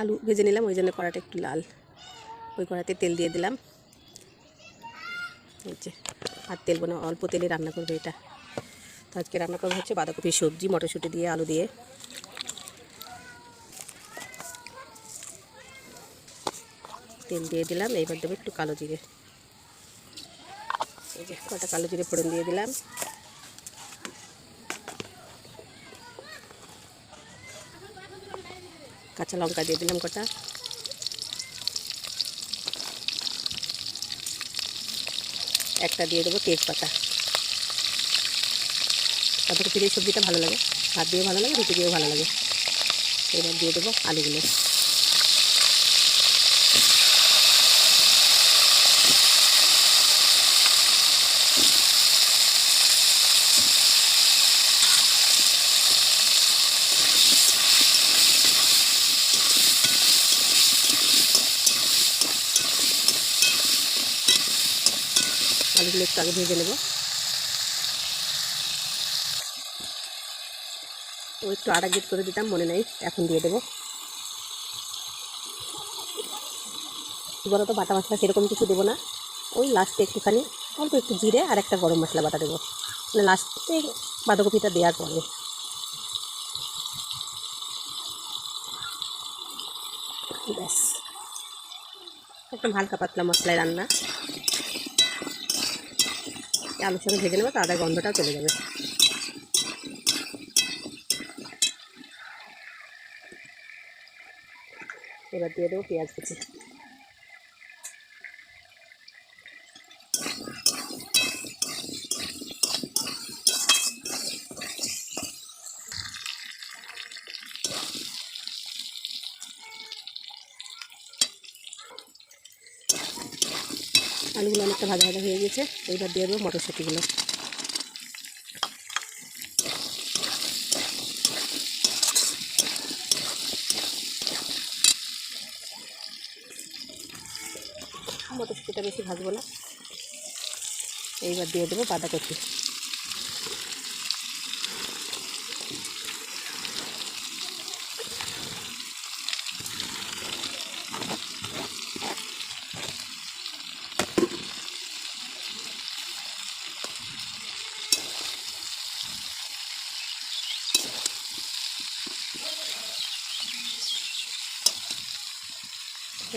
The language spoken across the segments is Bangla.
আলু ভেজে নিলাম, ওই জন্য কড়াটা একটু লাল। ওই কড়াতে তেল দিয়ে দিলাম। আর তেল বোনা, অল্প তেলে রান্না করবে এটা। তো আজকে রান্না করব হচ্ছে বাঁধাকপি সবজি, মটরশুঁটি দিয়ে, আলু দিয়ে। তেল দিয়ে দিলাম, এইবার দেবো একটু কালো জিরে। এই যে, কটা কালো জিরে ফোড়ন দিয়ে দিলাম। কাঁচা লঙ্কা দিয়ে দিলাম কটা একটা দিয়ে দেবো তেজপাতা। বাঁধাকপি ফিরে সবজিটা ভালো লাগে। ভাত দিয়ে ভালো লাগে, রুটি দিয়েও ভালো লাগে। এবার দিয়ে দেবো আলুগুলো। আলুগুলো একটু আগে ভেজে নেব। ও একটু আড়া গেট করে দিতাম, মনে নেই, এখন দিয়ে দেবো। বলো তো, বাটা মশলা সেরকম কিছু দেবো না। ওই লাস্টে একটুখানি, অল্প একটু জিরে আর একটা গরম মশলা বাটা দেবো। মানে লাস্টে বাঁধাকপিটা দেওয়ার পরে। ব্যাস। একদম হালকা পাতলা মশলায় রান্না। আলুর সঙ্গে ভেজে নেব তাদের গন্ধটা চলে যাবে। এবার দিয়ে দেবো পেঁয়াজ কুচি। আলুগুলো অনেকটা ভাজা ভাজা হয়ে গেছে এইবার দিয়ে দেবো মটরশুঁটিগুলো। মটরশুঁটিটা বেশি ভাজবো না। এইবার দিয়ে দেবো বাঁধাকপি।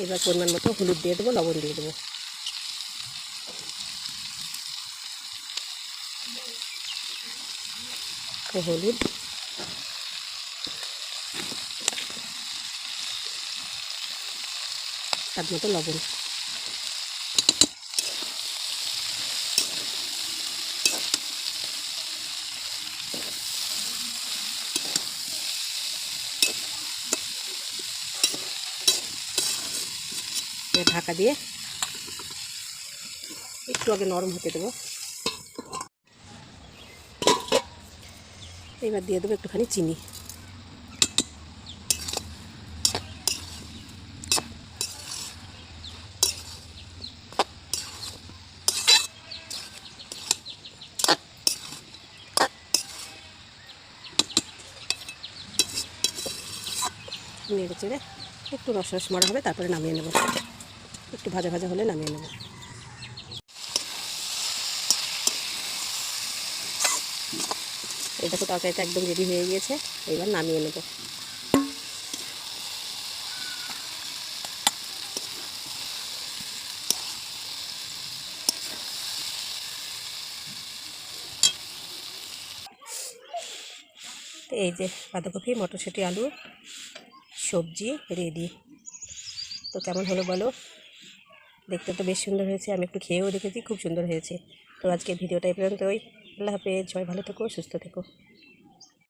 এবার পরিমাণ মতো হলুদ দিয়ে দেবো লবণ দিয়ে দেবো। হলুদ। স্বাদ মতো লবণ। ঢাকা দিয়ে একটু আগে নরম হতে দেবো। এবার দিয়ে দেবো একটুখানি চিনি। নেড়ে চেড়ে একটু রস রস মারা হবে, তারপরে নামিয়ে নেব। একটু ভাজা ভাজা হলে নামিয়ে নেব। এই দেখো তরকারিটা একদম রেডি হয়ে গিয়েছে, এবার নামিয়ে নেব। তো এই যে বাঁধাকপি, মটরশুঁটি, আলু, সবজি রেডি তো কেমন হলো বলো? দেখতে তো বেশ সুন্দর হয়েছে, আমি একটু খেয়েও দেখেছি, খুব সুন্দর হয়েছে। তো আজকে ভিডিওটা এই পর্যন্তই। আল্লাহ হাফেজ ভালো থেকো, সুস্থ থেকো।